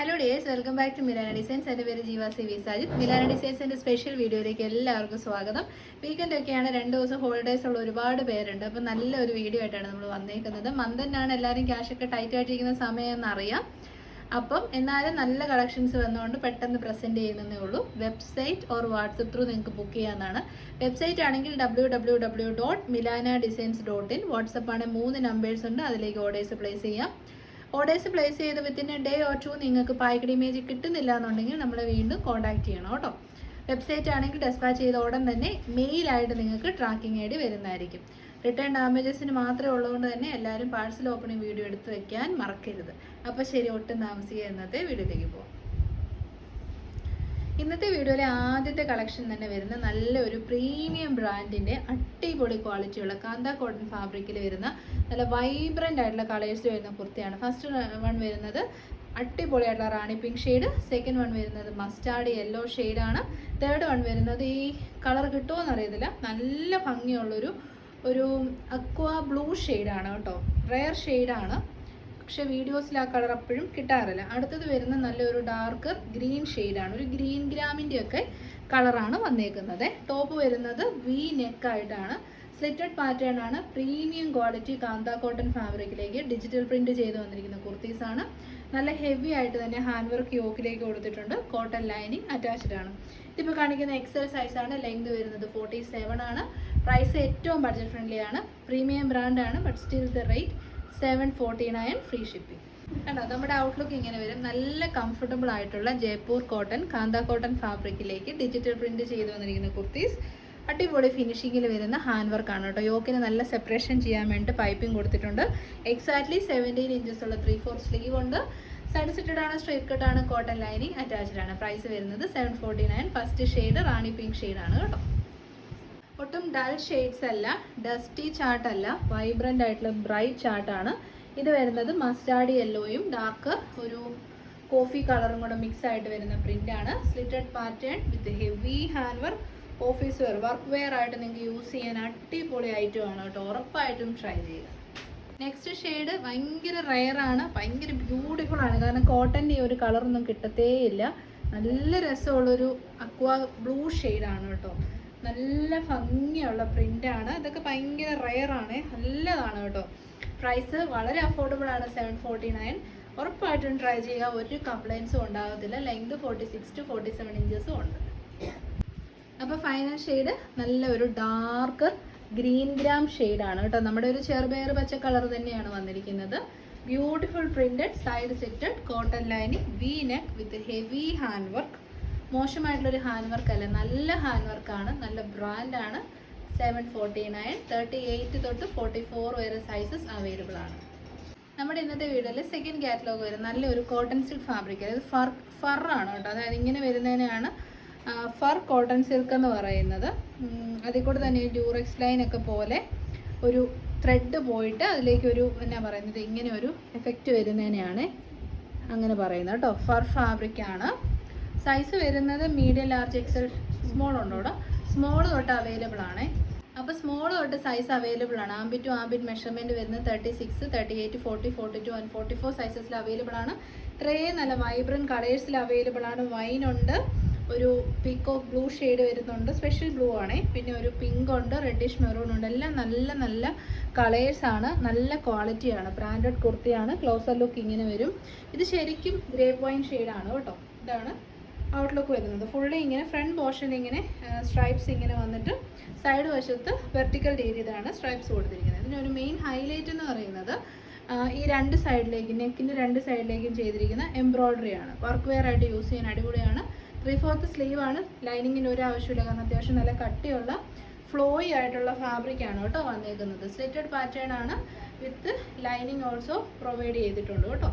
Hello dears welcome back to Milana designs എന്റെ പേര് Jeeva C V Sajith. Milana ഡിസൈൻസിന്റെ സ്പെഷ്യൽ വീഡിയോയിലേക്ക് എല്ലാവർക്കും സ്വാഗതം. വീക്കെൻഡ് ഒക്കെയാണ്. രണ്ട് ദിവസം ഹോളിഡേയ്സ് ഉള്ള ഒരുപാട് പേരുണ്ട്. അപ്പോൾ നല്ലൊരു വീഡിയോ ആയിട്ടാണ് നമ്മൾ വന്നേക്കുന്നത്. മന്തെന്നാണ് എല്ലാവരും ക്യാഷൊക്കെ ടൈറ്റ് ആയിട്ടിരിക്കുന്ന സമയം എന്നറിയാം അപ്പം എന്നാലും നല്ല കളക്ഷൻസ് വന്നുകൊണ്ട് പെട്ടെന്ന് പ്രസന്റ് ചെയ്യുന്നതേ ഉള്ളൂ. വെബ്സൈറ്റ് ഓർ വാട്സപ്പ് ത്രൂ നിങ്ങൾക്ക് ബുക്ക് ചെയ്യാവുന്നതാണ്. വെബ്സൈറ്റ് ആണെങ്കിൽ W W W dot Milana designs dot in WhatsApp ആണെങ്കിൽ മൂന്ന് നമ്പേഴ്സ് ഉണ്ട്. അതിലേക്ക് ഓർഡേഴ്സ് പ്ലേസ് ചെയ്യാം. ഓർഡേഴ്സ് പ്ലേസ് ചെയ്ത് within a day or two നിങ്ങൾക്ക് പായ്ക്കഡ് ഇമേജ് കിട്ടുന്നില്ല എന്നുണ്ടെങ്കിൽ നമ്മൾ വീണ്ടും കോൺടാക്ട് ചെയ്യണം കേട്ടോ. വെബ്സൈറ്റ് ആണെങ്കിൽ ഡെസ്പാച്ച് ചെയ്ത ഉടൻ തന്നെ മെയിലായിട്ട് നിങ്ങൾക്ക് ട്രാക്കിംഗ് ഐ ഡി വരുന്നതായിരിക്കും. റിട്ടേൺ ഡാമേജസിന് മാത്രമേ ഉള്ളതുകൊണ്ട് തന്നെ എല്ലാവരും പാഴ്സൽ ഓപ്പണിംഗ് വീഡിയോ എടുത്ത് വയ്ക്കാൻ മറക്കരുത്. അപ്പോൾ ശരി ഒട്ടും താമസിക്കുക എന്നത്തെ വീഡിയോയിലേക്ക് പോകാം ഇന്നത്തെ വീഡിയോയിലെ ആദ്യത്തെ കളക്ഷൻ തന്നെ വരുന്ന നല്ലൊരു പ്രീമിയം ബ്രാൻഡിന്റെ അടിപൊളി ക്വാളിറ്റിയുള്ള കാന്ത കോട്ടൺ ഫാബ്രിക്കിൽ വരുന്ന നല്ല വൈബ്രന്റ് ആയിട്ടുള്ള കളേഴ്സ് വരുന്ന കുർത്തിയാണ്. ഫസ്റ്റ് വൺ വരുന്നത് അടിപൊളിയായിട്ടുള്ള rani pink shade second one വരുന്നത് മസ്റ്റാർഡ് യെല്ലോ ഷെയ്ഡാണ് തേർഡ് വൺ വരുന്നത് ഈ കളർ കിട്ടുമോ എന്നറിയത്തില്ല നല്ല ഭംഗിയുള്ളൊരു ഒരു അക്വ ബ്ലൂ ഷെയ്ഡാണ് കേട്ടോ. റെയർ ഷെയ്ഡാണ് പക്ഷെ വീഡിയോസിൽ ആ കളർ അപ്പോഴും കിട്ടാറില്ല. അടുത്തത് വരുന്ന നല്ലൊരു ഡാർക്ക് ഗ്രീൻ ഷെയ്ഡാണ് ഒരു ഗ്രീൻ ഗ്രാമിന്റെ ഒക്കെ കളറാണ് വന്നേക്കുന്നത്. ടോപ്പ് വരുന്നത് വി നെക്കായിട്ടാണ് സ്ലിറ്റഡ് പാറ്റേൺ ആണ്. പ്രീമിയം ക്വാളിറ്റി കാന്ത കോട്ടൺ ഫാബ്രിക്കിലേക്ക് ഡിജിറ്റൽ പ്രിന്റ് ചെയ്ത് വന്നിരിക്കുന്ന കുർത്തീസാണ് നല്ല ഹെവി ആയിട്ട് തന്നെ ഹാൻഡ് വർക്ക് യോക്കിലേക്ക് കൊടുത്തിട്ടുണ്ട്. കോട്ടൺ ലൈനിങ് അറ്റാച്ച്ഡ് ആണ്. ഇതിപ്പോൾ കാണിക്കുന്ന എക്സൽ സൈസാണ് ലെങ്ത് വരുന്നത് ഫോർട്ടി സെവൻ ആണ്. പ്രൈസ് ഏറ്റവും ബഡ്ജറ്റ് ഫ്രണ്ട്ലി ആണ്. പ്രീമിയം ബ്രാൻഡാണ് but still the rate seven forty nine free shipping കണ്ടോ നമ്മുടെ ഔട്ട്ലുക്ക് ഇങ്ങനെ വരും. നല്ല കംഫർട്ടബിൾ ആയിട്ടുള്ള ജയ്പൂർ കോട്ടൺ കാന്ത കോട്ടൺ ഫാബ്രിക്കിലേക്ക് ഡിജിറ്റൽ പ്രിന്റ് ചെയ്ത് വന്നിരിക്കുന്ന കുർത്തീസ്. അടിപൊളി ഫിനിഷിങ്ങിൽ വരുന്ന ഹാൻഡ് വർക്ക് ആണ് കേട്ടോ. യോക്കിന് നല്ല സെപ്പറേഷൻ ചെയ്യാൻ വേണ്ടി പൈപ്പിംഗ് കൊടുത്തിട്ടുണ്ട്. എക്സാക്ട്ലി സെവന്റീൻ ഇഞ്ചസ് ഉള്ള ത്രീ ഫോർ സ്ലീവ് ഉണ്ട് സൈഡ് സിറ്റഡ് ആണ് സ്ട്രേറ്റ് കട്ട് ആണ് കോട്ടൺ ലൈനിങ് അറ്റാച്ച്ഡ് ആണ്. പ്രൈസ് വരുന്നത് seven forty nine first shade rani pink ഷെയ്ഡാണ് കേട്ടോ. ഒട്ടും ഡൾ ഷെയ്ഡ്സ് അല്ല ഡസ്റ്റി ചാർട്ട് അല്ല വൈബ്രന്റ് ആയിട്ടുള്ള ബ്രൈറ്റ് ചാർട്ടാണ് ഇത് വരുന്നത് മസ്റ്റാർഡ് യെല്ലോയും ഡാർക്ക് ഒരു കോഫി കളറും കൂടെ മിക്സ് ആയിട്ട് വരുന്ന പ്രിന്റ് ആണ്. Slitted pattern with heavy hand work office wear work wear ആയിട്ട് നിങ്ങൾക്ക് യൂസ് ചെയ്യാൻ അടിപൊളി ഐറ്റം ആണ് കേട്ടോ. ഉറപ്പായിട്ടും ട്രൈ ചെയ്യുക. നെക്സ്റ്റ് ഷെയ്ഡ് ഭയങ്കര റയർ ആണ് ഭയങ്കര ബ്യൂട്ടിഫുൾ ആണ്. കാരണം കോട്ടന്റെ ഈ ഒരു കളറൊന്നും കിട്ടത്തേയില്ല. നല്ല രസമുള്ളൊരു അക്വാ ബ്ലൂ ഷെയ്ഡാണ് കേട്ടോ. നല്ല ഭംഗിയുള്ള പ്രിന്റാണ് ഇതൊക്കെ ഭയങ്കര ആണ്. നല്ലതാണ് കേട്ടോ. പ്രൈസ് വളരെ അഫോർഡബിൾ ആണ് സെവൻ ഫോർട്ടി നയൻ ഉറപ്പായിട്ടും ട്രൈ ചെയ്യുക. ഒരു കംപ്ലയിൻസും ഉണ്ടാകത്തില്ല. Length forty six to forty seven ഇഞ്ചസും ഉണ്ട്. അപ്പോൾ ഫൈനൽ ഷെയ്ഡ് നല്ല ഒരു ഡാർക്ക് ഗ്രീൻ ഗ്രാം ആണ് കേട്ടോ. നമ്മുടെ ഒരു ചെറുപയർ പച്ച കളർ തന്നെയാണ് വന്നിരിക്കുന്നത്. Beautiful printed side slitted cotton lining V neck with heavy hand work മോശമായിട്ടുള്ളൊരു ഹാൻഡ് വർക്ക് അല്ല. നല്ല ഹാൻഡ് വർക്കാണ് നല്ല ബ്രാൻഡാണ് seven forty nine thirty eight തൊട്ട് ഫോർട്ടി ഫോർ വരെ സൈസസ് അവൈലബിൾ ആണ്. നമ്മുടെ ഇന്നത്തെ വീഡിയോയിൽ സെക്കൻഡ് കാറ്റലോഗ് വരും നല്ലൊരു കോട്ടൺ സിൽക്ക് ഫാബ്രിക് അതായത് ഫർ ആണ് കേട്ടോ. അതായത് ഇങ്ങനെ വരുന്നതിനാണ് ഫർ കോട്ടൺ സിൽക്ക് എന്ന് പറയുന്നത്. അതിൽ കൂടെ തന്നെ ഡ്യൂറക്സ് ലൈൻ ഒക്കെ പോലെ ഒരു ത്രെഡ് പോയിട്ട് അതിലേക്ക് ഒരു എന്നാ പറയുന്നത് ഇങ്ങനെ ഒരു എഫക്റ്റ് വരുന്നതിനെയാണ് അങ്ങനെ പറയുന്നത് കേട്ടോ. ഫർ ഫാബ്രിക് ആണ്. സൈസ് വരുന്നത് മീഡിയം ലാർജ് എക്സൽ സ്മോൾ ഉണ്ടോ സ്മോൾ തൊട്ട് അവൈലബിൾ ആണ്. അപ്പോൾ സ്മോൾ തൊട്ട് സൈസ് അവൈലബിൾ ആണ്. ആംബിറ്റ് ടു ആംബിറ്റ് മെഷർമെന്റ് വരുന്നത് thirty six thirty eight forty forty two and forty four സൈസസിൽ available ആണ്. ട്രേ നല്ല വൈബ്രന്റ് കളേഴ്സിൽ അവൈലബിൾ ആണ്. വൈൻ ഉണ്ട്. ഒരു പീക്കോ ബ്ലൂ ഷെയ്ഡ് വരുന്നുണ്ട്. സ്പെഷ്യൽ ബ്ലൂ ആണ്. പിന്നെ ഒരു പിങ്ക് ഉണ്ട് റെഡിഷ് മെറൂൺ ഉണ്ട്. എല്ലാം നല്ല നല്ല കളേഴ്സ് ആണ്. നല്ല ക്വാളിറ്റിയാണ് ബ്രാൻഡഡ് കുർത്തിയാണ് ക്ലോസർ ലുക്ക് ഇങ്ങനെ വരും. ഇത് ശരിക്കും ഗ്രേപ്പ് വൈൻ ഷെയ്ഡാണ് കേട്ടോ. ഇതാണ് ഔട്ട്ലുക്ക് വരുന്നത്. ഫുള്ളി ഇങ്ങനെ ഫ്രണ്ട് പോർഷൻ ഇങ്ങനെ സ്ട്രൈപ്സ് ഇങ്ങനെ വന്നിട്ട് സൈഡ് വശത്ത് വെർട്ടിക്കൽ രീതിയിലാണ് സ്ട്രൈപ്സ് കൊടുത്തിരിക്കുന്നത്. ഇതിനൊരു മെയിൻ ഹൈലൈറ്റ് എന്ന് പറയുന്നത് ഈ രണ്ട് സൈഡിലേക്കും നെക്കിന്റെ രണ്ട് സൈഡിലേക്കും ചെയ്തിരിക്കുന്ന എംബ്രോയ്ഡറി ആണ്. വർക്ക് വെയർ ആയിട്ട് യൂസ് ചെയ്യാൻ അടിപൊളിയാണ്. ത്രീ ഫോർത്ത് സ്ലീവ് ആണ്. ലൈനിങ്ങിന് ഒരു ആവശ്യമില്ല കാരണം അത്യാവശ്യം നല്ല കട്ടിയുള്ള ഫ്ലോയി ആയിട്ടുള്ള ഫാബ്രിക് ആണ് കേട്ടോ വന്നേക്കുന്നത്. സ്ലിറ്റഡ് പാറ്റേൺ ആണ് വിത്ത് ലൈനിങ് ഓൾസോ പ്രൊവൈഡ് ചെയ്തിട്ടുണ്ട് കേട്ടോ.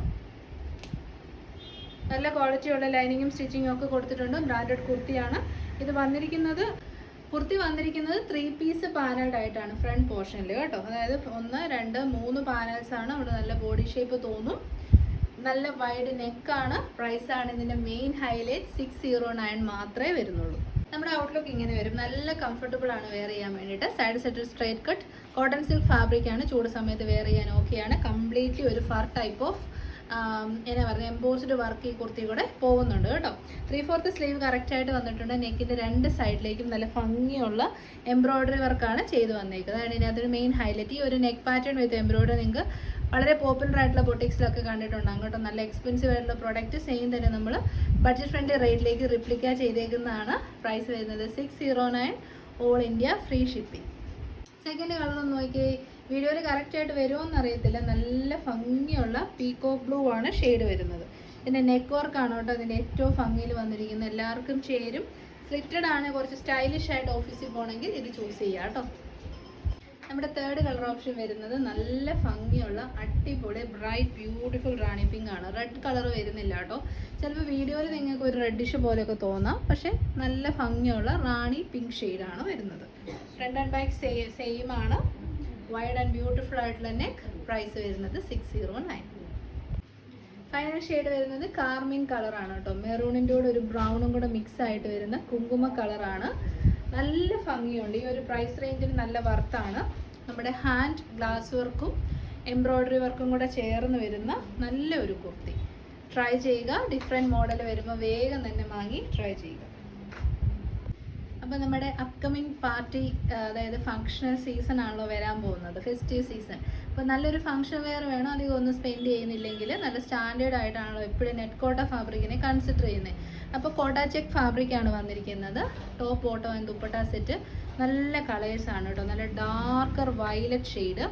നല്ല ക്വാളിറ്റിയുള്ള ലൈനിങ്ങും സ്റ്റിച്ചിങ്ങും ഒക്കെ കൊടുത്തിട്ടുണ്ട്. ബ്രാൻഡഡ് കുർത്തിയാണ്. ഇത് വന്നിരിക്കുന്നത് കുർത്തി വന്നിരിക്കുന്നത് ത്രീ പീസ് പാനൽഡ് ആയിട്ടാണ് ഫ്രണ്ട് പോർഷനിൽ കേട്ടോ. അതായത് ഒന്ന് രണ്ട് മൂന്ന് പാനൽസ് ആണ്. അവിടെ നല്ല ബോഡി ഷേപ്പ് തോന്നും. നല്ല വൈഡ് നെക്കാണ് പ്രൈസാണ് ഇതിന്റെ main highlight six zero nine മാത്രമേ വരുന്നുള്ളൂ. നമ്മുടെ ഔട്ട്ലുക്ക് ഇങ്ങനെ വരും. നല്ല കംഫർട്ടബിൾ ആണ് വെയർ ചെയ്യാൻ വേണ്ടിയിട്ട്. Side side straight cut cotton silk fabric ആണ്. ചൂട് സമയത്ത് വെയർ ചെയ്യാൻ ഓക്കെയാണ് കംപ്ലീറ്റ്ലി ഒരു ഫർ ടൈപ്പ് ഓഫ് എന്നാ പറയുക എംബോസ്ഡ് വർക്ക് ഈ കുർത്തി കൂടെ പോകുന്നുണ്ട് കേട്ടോ. ത്രീ ഫോർത്ത് സ്ലീവ് കറക്റ്റായിട്ട് വന്നിട്ടുണ്ട്. നെക്കിന്റെ രണ്ട് സൈഡിലേക്കും നല്ല ഭംഗിയുള്ള എംബ്രോയ്ഡറി വർക്കാണ് ചെയ്ത് വന്നേക്കുന്നത്. അതാണ് ഇതിനകത്തൊരു മെയിൻ ഹൈലൈറ്റ് ഈ ഒരു നെക്ക് പാറ്റേൺ വിത്ത് എംബ്രോയ്ഡറി നിങ്ങൾക്ക് വളരെ പോപ്പുലർ ആയിട്ടുള്ള ബൊട്ടിക്സിലൊക്കെ കണ്ടിട്ടുണ്ടാകും കേട്ടോ. നല്ല എക്സ്പെൻസീവ് ആയിട്ടുള്ള പ്രോഡക്റ്റ് സെയിം തന്നെ നമ്മൾ ബഡ്ജറ്റ് ഫ്രണ്ട്ലി റേറ്റിലേക്ക് റിപ്ലിക്ക ചെയ്തേക്കുന്നതാണ് പ്രൈസ് വരുന്നത്. Six zero nine all India free shipping second colour ഒന്ന് നോക്കി വീഡിയോയിൽ കറക്റ്റായിട്ട് വരുമോ എന്നറിയത്തില്ല നല്ല ഭംഗിയുള്ള പീക്കോ ബ്ലൂ ആണ് ഷെയ്ഡ് വരുന്നത്. പിന്നെ നെക്ക് വർക്കാണ് കേട്ടോ അതിന്റെ ഏറ്റവും ഭംഗിയിൽ വന്നിരിക്കുന്നത്. എല്ലാവർക്കും ചേരും. സ്ലിറ്റഡ് ആണ്. കുറച്ച് സ്റ്റൈലിഷ് ആയിട്ട് ഓഫീസിൽ പോകണമെങ്കിൽ ഇത് ചൂസ് ചെയ്യാം കേട്ടോ. നമ്മുടെ തേർഡ് കളർ ഓപ്ഷൻ വരുന്നത് നല്ല ഭംഗിയുള്ള അടിപൊളി ബ്രൈറ്റ് ബ്യൂട്ടിഫുൾ റാണി പിങ്ക് ആണ്. റെഡ് കളർ വരുന്നില്ല കേട്ടോ. ചിലപ്പോൾ വീഡിയോയിൽ നിങ്ങൾക്ക് ഒരു റെഡിഷ് പോലെയൊക്കെ തോന്നാം. പക്ഷേ നല്ല ഭംഗിയുള്ള റാണി പിങ്ക് ഷെയ്ഡാണ് വരുന്നത്. ഫ്രണ്ട് ആൻഡ് ബാക്ക് സെയിം ആണ്. വൈഡ് ആൻഡ് ബ്യൂട്ടിഫുൾ ആയിട്ടുള്ള നെക്ക് പ്രൈസ് വരുന്നത് six zero nine final shade വരുന്നത് കാർമിൻ കളറാണ് കേട്ടോ. മെറൂണിന്റെ കൂടെ ഒരു ബ്രൗണും കൂടെ മിക്സ് ആയിട്ട് വരുന്ന കുങ്കുമ കളറാണ് നല്ല ഭംഗിയുണ്ട്. ഈ ഒരു പ്രൈസ് റേഞ്ചിൽ നല്ല വർത്താണ് നമ്മുടെ ഹാൻഡ് ഗ്ലാസ് വർക്കും എംബ്രോയ്ഡറി വർക്കും കൂടെ ചേർന്ന് വരുന്ന നല്ല ഒരു കുർത്തി. ട്രൈ ചെയ്യുക. ഡിഫറെന്റ് മോഡൽ വരുമ്പോൾ വേഗം തന്നെ വാങ്ങി ട്രൈ ചെയ്യുക. അപ്പോൾ നമ്മുടെ അപ്കമിങ് പാർട്ടി അതായത് ഫങ്ഷണൽ സീസൺ ആണല്ലോ വരാൻ പോകുന്നത് ഫെസ്റ്റീവ് സീസൺ അപ്പോൾ നല്ലൊരു ഫംഗ്ഷൻ വെയർ വേണം? അധികം ഒന്നും സ്പെൻഡ് ചെയ്യുന്നില്ലെങ്കിൽ നല്ല സ്റ്റാൻഡേർഡ് ആയിട്ടാണല്ലോ എപ്പോഴും നെറ്റ് കോട്ട ഫാബ്രിക്കിനെ കൺസിഡർ ചെയ്യുന്നത് അപ്പോൾ കോട്ട ചെക്ക് ഫാബ്രിക്കാണ് വന്നിരിക്കുന്നത്. ടോപ്പ് ഓട്ടോ ആൻഡ് ദുപ്പട്ട സെറ്റ് നല്ല കളേഴ്സ് ആണ് കേട്ടോ നല്ല ഡാർക്കർ വയലറ്റ് ഷെയ്ഡ്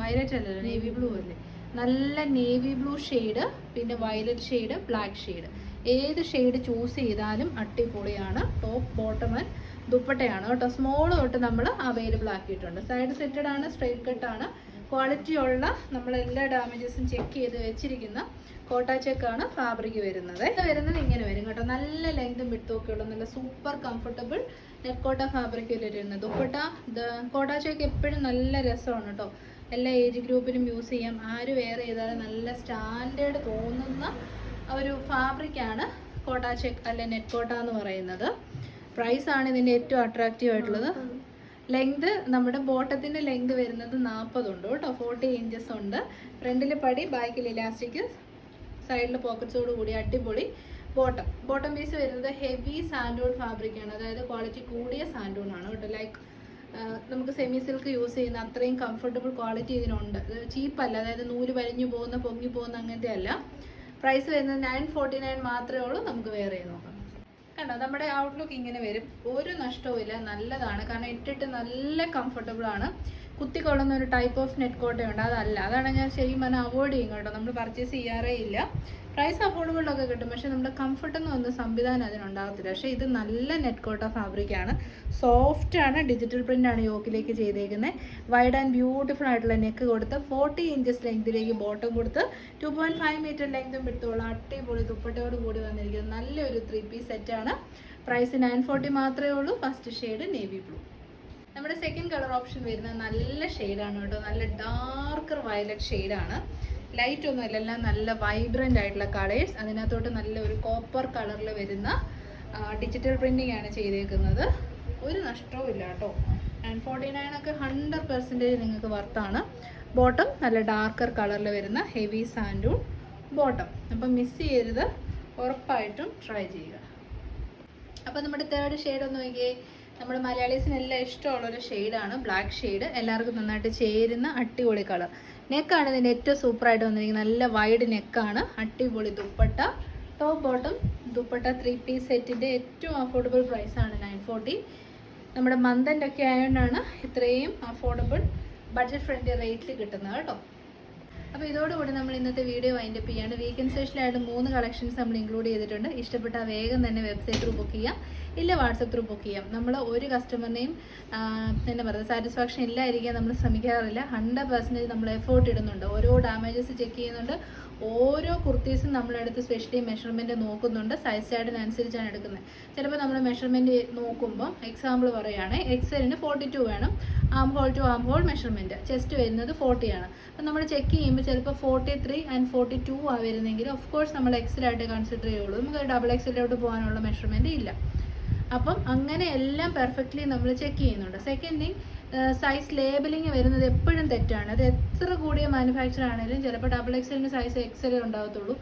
വയലറ്റ് അല്ലല്ലോ നേവി ബ്ലൂ അല്ലേ? നല്ല നേവി ബ്ലൂ ഷെയ്ഡ് പിന്നെ വയലറ്റ് ഷെയ്ഡ് ബ്ലാക്ക് ഷെയ്ഡ് ഏത് ഷെയ്ഡ് ചൂസ് ചെയ്താലും അടിപൊളിയാണ്. ടോപ്പ് ബോട്ടം ആൻഡ് ദുപ്പട്ടയാണ് കേട്ടോ. സ്മോൾ തൊട്ട് നമ്മൾ അവൈലബിൾ ആക്കിയിട്ടുണ്ട്. സൈഡ് സെറ്റഡ് ആണ് സ്ട്രൈറ്റ് കട്ട് ആണ്. ക്വാളിറ്റി ഉള്ള നമ്മൾ എല്ലാ ഡാമേജസും ചെക്ക് ചെയ്ത് വെച്ചിരിക്കുന്ന കോട്ട ചെക്കാണ് ഫാബ്രിക് വരുന്നത്. ഇത് വരുന്നത് ഇങ്ങനെ വരും കേട്ടോ. നല്ല ലെങ്തും ഒക്കെ ഉള്ള നല്ല സൂപ്പർ കംഫർട്ടബിൾ നെക്കോട്ട കോട്ട ഫാബ്രിക്കിൽ വരുന്നത് ദുപ്പട്ട. കോട്ട ചെക്ക് എപ്പോഴും നല്ല രസമാണ് കേട്ടോ. എല്ലാ ഏജ് ഗ്രൂപ്പിനും യൂസ് ചെയ്യാം. ആര് വെയർ ചെയ്താലും നല്ല സ്റ്റാൻഡേർഡ് തോന്നുന്ന ഒരു ഫാബ്രിക്കാണ് കോട്ട ചെക്ക് അല്ലെ നെറ്റ് കോട്ട എന്ന് പറയുന്നത്. പ്രൈസ് ആണ് ഇതിന്റെ ഏറ്റവും അട്രാക്റ്റീവ് ആയിട്ടുള്ളത്. ലെങ്ത് നമ്മുടെ ബോട്ടത്തിന്റെ ലെങ്ത് വരുന്നത് നാൽപ്പതുണ്ട് കേട്ടോ. ഫോർട്ടി ഇഞ്ചസ് ഉണ്ട്. ഫ്രണ്ടിൽ പടി ബാക്കിൽ ഇലാസ്റ്റിക് സൈഡിൽ പോക്കറ്റ്സോട് കൂടി അടിപൊളി ബോട്ടം ബോട്ടം പീസ് വരുന്നത് ഹെവി സാൻഡൂൺ ഫാബ്രിക്കാണ് അതായത് ക്വാളിറ്റി കൂടിയ സാൻഡൂൺ ആണ് കേട്ടോ. ലൈക്ക് നമുക്ക് സെമി സിൽക്ക് യൂസ് ചെയ്യുന്ന അത്രയും കംഫർട്ടബിൾ ക്വാളിറ്റി ഇതിനുണ്ട്. ചീപ്പല്ല അതായത് നൂൽ വലിഞ്ഞു പോകുന്ന പൊങ്ങി പോകുന്ന അങ്ങനത്തെ അല്ല. പ്രൈസ് വരുന്നത് നയൻ ഫോർട്ടി നയൻ മാത്രമേ ഉള്ളൂ നമുക്ക് വേറെ നോക്കാം. കണ്ടോ നമ്മുടെ ഔട്ട്ലുക്ക് ഇങ്ങനെ വരും. ഒരു നഷ്ടവും ഇല്ല നല്ലതാണ്. കാരണം ഇട്ടിട്ട് നല്ല കംഫർട്ടബിൾ ആണ്. കുത്തിക്കൊള്ളുന്ന ഒരു ടൈപ്പ് ഓഫ് നെറ്റ് കോട്ടയുണ്ട്. അതല്ല. അതാണ് ഞാൻ ശരിക്കും പറഞ്ഞാൽ അവോയ്ഡ് ചെയ്യും കേട്ടോ. നമ്മൾ പർച്ചേസ് ചെയ്യാറേ ഇല്ല. പ്രൈസ് അഫോർഡബിളൊക്കെ കിട്ടും. പക്ഷേ നമ്മുടെ കംഫർട്ട് എന്ന് പറഞ്ഞ സംവിധാനം അതിനുണ്ടാകത്തില്ല. പക്ഷേ ഇത് നല്ല നെറ്റ് കോട്ട ഫാബ്രിക്കാണ് സോഫ്റ്റ് ആണ്. ഡിജിറ്റൽ പ്രിന്റ് ആണ് യോക്കിലേക്ക് ചെയ്തേക്കുന്നത്. വൈഡ് ആൻഡ് ബ്യൂട്ടിഫുൾ ആയിട്ടുള്ള നെക്ക് കൊടുത്ത് ഫോർട്ടി ഇഞ്ചസ് ലെങ്തിലേക്ക് ബോട്ടം കൊടുത്ത് ടു പോയിന്റ് ഫൈവ് മീറ്റർ ലെങ്തും എടുത്തോളം അടിപൊളി ദുപ്പട്ടയോട് കൂടി വന്നിരിക്കുന്നത് നല്ലൊരു ത്രീ പീസ് സെറ്റാണ് പ്രൈസ് നയൻ ഫോർട്ടി മാത്രമേ ഉള്ളൂ. ഫസ്റ്റ് ഷെയ്ഡ് നേവി ബ്ലൂ നമ്മുടെ സെക്കൻഡ് കളർ ഓപ്ഷൻ വരുന്നത് നല്ല ഷെയ്ഡാണ് കേട്ടോ. നല്ല ഡാർക്കർ വയലറ്റ് ഷെയ്ഡാണ് ലൈറ്റ് ഒന്നും അല്ല എല്ലാം നല്ല വൈബ്രന്റ് ആയിട്ടുള്ള കളേഴ്സ് അതിനകത്തോട്ട് നല്ല ഒരു കോപ്പർ കളറിൽ വരുന്ന ഡിജിറ്റൽ പ്രിന്റിംഗ് ആണ് ചെയ്തേക്കുന്നത്. ഒരു നഷ്ടവും ഇല്ല കേട്ടോ. നയൻ ഫോർട്ടി നയൻ ഒക്കെ ഹൺഡ്രഡ് പെർസെന്റേജ് നിങ്ങൾക്ക് വർത്താണ് ബോട്ടം നല്ല ഡാർക്കർ കളറിൽ വരുന്ന ഹെവി സാൻഡൂൺ ബോട്ടം അപ്പം മിസ് ചെയ്യരുത്. ഉറപ്പായിട്ടും ട്രൈ ചെയ്യുക. അപ്പോൾ നമ്മുടെ തേർഡ് ഷെയ്ഡ് ഒന്ന് നോക്കിയേ. നമ്മുടെ മലയാളീസിനെല്ലാം ഇഷ്ടമുള്ളൊരു ഷെയ്ഡാണ്. Black shade. എല്ലാവർക്കും നന്നായിട്ട് ചേരുന്ന അടിപൊളി കളർ. നെക്കാണ് ഇതിന്റെ ഏറ്റവും സൂപ്പറായിട്ട് വന്നിരിക്കുന്നത്. നല്ല വൈഡ് നെക്കാണ്. അടിപൊളി dupatta. Top bottom dupatta three piece സെറ്റിന്റെ ഏറ്റവും അഫോർഡബിൾ പ്രൈസാണ് നയൻ ഫോർട്ടി നമ്മുടെ മന്തന്റെ ഒക്കെ ആയതുകൊണ്ടാണ് ഇത്രയും അഫോർഡബിൾ ബഡ്ജറ്റ് ഫ്രണ്ട്ലി റേറ്റിൽ കിട്ടുന്നത് കേട്ടോ. അപ്പോൾ ഇതോടുകൂടി നമ്മൾ ഇന്നത്തെ വീഡിയോ വൈൻഡപ്പ് ചെയ്യാണ്. വീക്കെൻഡ് സ്പെഷ്യലായിട്ട് മൂന്ന് കളക്ഷൻസ് നമ്മൾ ഇൻക്ലൂഡ് ചെയ്തിട്ടുണ്ട്. ഇഷ്ടപ്പെട്ടാൽ വേഗം തന്നെ വെബ്സൈറ്റ് ത്രൂ ബുക്ക് ചെയ്യാം. ഇല്ല വാട്സപ്പ് ത്രൂ ബുക്ക് ചെയ്യാം. നമ്മൾ ഒരു കസ്റ്റമറിനെയും എന്താ പറയുക സാറ്റിസ്ഫാക്ഷൻ ഇല്ലായിരിക്കാൻ നമ്മൾ ശ്രമിക്കാറില്ല. ഹൺഡ്രഡ് പെർസെന്റേജ് നമ്മൾ എഫേർട്ട് ഇടുന്നുണ്ട്. ഓരോ ഡാമേജസ് ചെക്ക് ചെയ്യുന്നുണ്ട്. ഓരോ കുർത്തീസും നമ്മളെടുത്ത് സ്പെഷ്യലി മെഷർമെന്റ് നോക്കുന്നുണ്ട്. സൈസ് ചാർട്ടിനനുസരിച്ചാണ് എടുക്കുന്നത്. ചിലപ്പോൾ നമ്മൾ മെഷർമെന്റ് നോക്കുമ്പോൾ എക്സാമ്പിൾ പറയുകയാണ് എക്സലിന് ഫോർട്ടി ടു വേണം. Arm hole to arm hole measurement chest വരുന്നത് ഫോർട്ടിയാണ് അപ്പം നമ്മൾ ചെക്ക് ചെയ്യുമ്പോൾ ചിലപ്പോൾ forty three and forty two ആ വരുന്നെങ്കിൽ ഓഫ് കോഴ്സ് നമ്മൾ എക്സലായിട്ട് കൺസിഡർ ചെയ്യുള്ളൂ. നമുക്ക് ഡബിൾ എക്സലിലോട്ട് പോകാനുള്ള മെഷർമെന്റ് ഇല്ല. അപ്പം അങ്ങനെ എല്ലാം പെർഫെക്റ്റ്ലി നമ്മൾ ചെക്ക് ചെയ്യുന്നുണ്ട്. സെക്കൻഡ് തിങ് സൈസ് ലേബലിംഗ് വരുന്നത് എപ്പോഴും തെറ്റാണ്. അത് എത്ര കൂടിയ മാനുഫാക്ചർ ആണെങ്കിലും ചിലപ്പോൾ ഡബിൾ എക്സലിന് സൈസ് എക്സലേ ഉണ്ടാകത്തുള്ളൂ.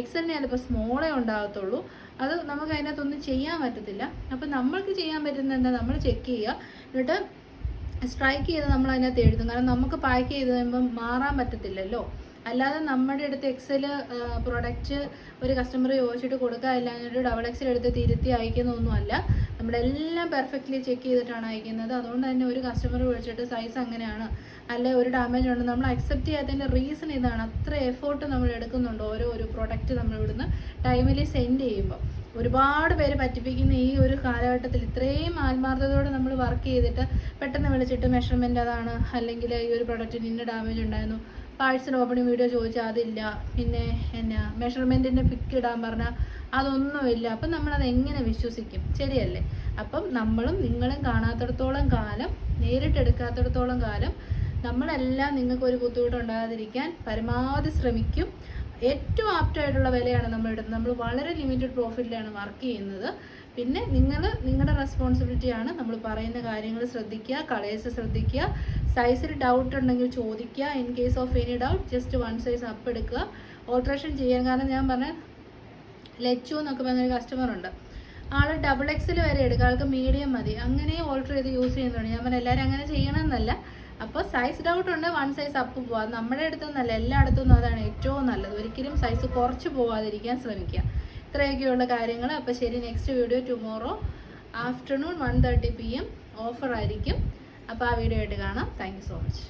എക്സലിന് ചിലപ്പോൾ സ്മോളേ ഉണ്ടാകത്തുള്ളൂ. അത് നമുക്ക് അതിനകത്തൊന്നും ചെയ്യാൻ പറ്റത്തില്ല. അപ്പം നമ്മൾക്ക് ചെയ്യാൻ പറ്റുന്ന എന്താ? നമ്മൾ ചെക്ക് ചെയ്യുക. എന്നിട്ട് സ്ട്രൈക്ക് ചെയ്ത് നമ്മൾ അതിനകത്ത് എഴുതും. കാരണം നമുക്ക് പാക്ക് ചെയ്ത് കഴിയുമ്പം മാറാൻ പറ്റത്തില്ലല്ലോ. അല്ലാതെ നമ്മുടെ അടുത്ത് എക്സൽ പ്രൊഡക്റ്റ് ഒരു കസ്റ്റമർ ചോദിച്ചിട്ട് കൊടുക്കുക ഇല്ലാഞ്ഞിട്ട് ഡബിൾ എക്സൽ എടുത്ത് തിരുത്തി അയക്കുന്നൊന്നുമല്ല. നമ്മളെല്ലാം പെർഫെക്റ്റ്ലി ചെക്ക് ചെയ്തിട്ടാണ് അയക്കുന്നത്. അതുകൊണ്ട് തന്നെ ഒരു കസ്റ്റമർ വിളിച്ചിട്ട് സൈസ് അങ്ങനെയാണ്. അല്ലെ ഒരു ഡാമേജ് ഉണ്ട്. നമ്മൾ അക്സെപ്റ്റ് ചെയ്യാത്തതിന്റെ റീസൺ ഇതാണ്. അത്ര എഫേർട്ട് നമ്മൾ എടുക്കുന്നുണ്ട് ഓരോ ഒരു പ്രൊഡക്റ്റ് നമ്മൾ ഇവിടുന്ന് ടൈമിൽ സെൻഡ് ചെയ്യുമ്പോൾ ഒരുപാട് പേര് പറ്റിപ്പിക്കുന്ന ഈ ഒരു കാലഘട്ടത്തിൽ ഇത്രയും ആത്മാർത്ഥതയോടെ നമ്മൾ വർക്ക് ചെയ്തിട്ട് പെട്ടെന്ന് വിളിച്ചിട്ട് മെഷർമെന്റ് അതാണ്. അല്ലെങ്കിൽ ഈ ഒരു പ്രൊഡക്റ്റിന് ഇന്ന ഡാമേജ് ഉണ്ടായിരുന്നു. പാഴ്സൽ ഓപ്പണിംഗ് വീഡിയോ ചോദിച്ചാൽ അതില്ല. പിന്നെ എന്നാ മെഷർമെന്റിന്റെ പിക്ക് ഇടാൻ പറഞ്ഞാൽ അതൊന്നുമില്ല. അപ്പം നമ്മളത് എങ്ങനെ വിശ്വസിക്കും? ശരിയല്ലേ? അപ്പം നമ്മളും നിങ്ങളും കാണാത്തിടത്തോളം കാലം നേരിട്ടെടുക്കാത്തിടത്തോളം കാലം നമ്മളെല്ലാം നിങ്ങൾക്ക് ഒരു ബുദ്ധിമുട്ടുണ്ടാകാതിരിക്കാൻ പരമാവധി ശ്രമിക്കും. ഏറ്റവും ആപ്റ്റായിട്ടുള്ള വിലയാണ് നമ്മൾ ഇടുന്നത്. നമ്മൾ വളരെ ലിമിറ്റഡ് പ്രോഫിറ്റിലാണ് വർക്ക് ചെയ്യുന്നത്. പിന്നെ നിങ്ങൾ നിങ്ങളുടെ റെസ്പോൺസിബിലിറ്റിയാണ് നമ്മൾ പറയുന്ന കാര്യങ്ങൾ ശ്രദ്ധിക്കുക കളേഴ്സ് ശ്രദ്ധിക്കുക സൈസിൽ ഡൗട്ട് ഉണ്ടെങ്കിൽ ചോദിക്കുക in case of any doubt just one size up എടുക്കുക. ഓൾട്രേഷൻ ചെയ്യാൻ കാരണം ഞാൻ പറഞ്ഞ ലച്ചു എന്നൊക്കെ പറഞ്ഞൊരു കസ്റ്റമറുണ്ട് ആൾ ഡബിൾ എക്സിൽ വരെ എടുക്കുക ആൾക്ക് മീഡിയം മതി. അങ്ങനെ ഓൾട്ടർ ചെയ്ത് യൂസ് ചെയ്യുന്നുണ്ട്. ഞാൻ പറഞ്ഞ എല്ലാവരും അങ്ങനെ ചെയ്യണമെന്നല്ല അപ്പോൾ സൈസ് ഡൗട്ട് ഉണ്ട് വൺ സൈസ് അപ്പ് പോവാം. നമ്മുടെ അടുത്തൊന്നല്ല എല്ലായിടത്തും അതാണ് ഏറ്റവും നല്ലത്. ഒരിക്കലും സൈസ് കുറച്ച് പോവാതിരിക്കാൻ ശ്രമിക്കുക. ഇത്രയൊക്കെയുള്ള കാര്യങ്ങൾ. അപ്പോൾ ശരി next video tomorrow afternoon one thirty P M offer ആയിരിക്കും. അപ്പോൾ ആ വീഡിയോ ആയിട്ട് കാണാം. Thank so much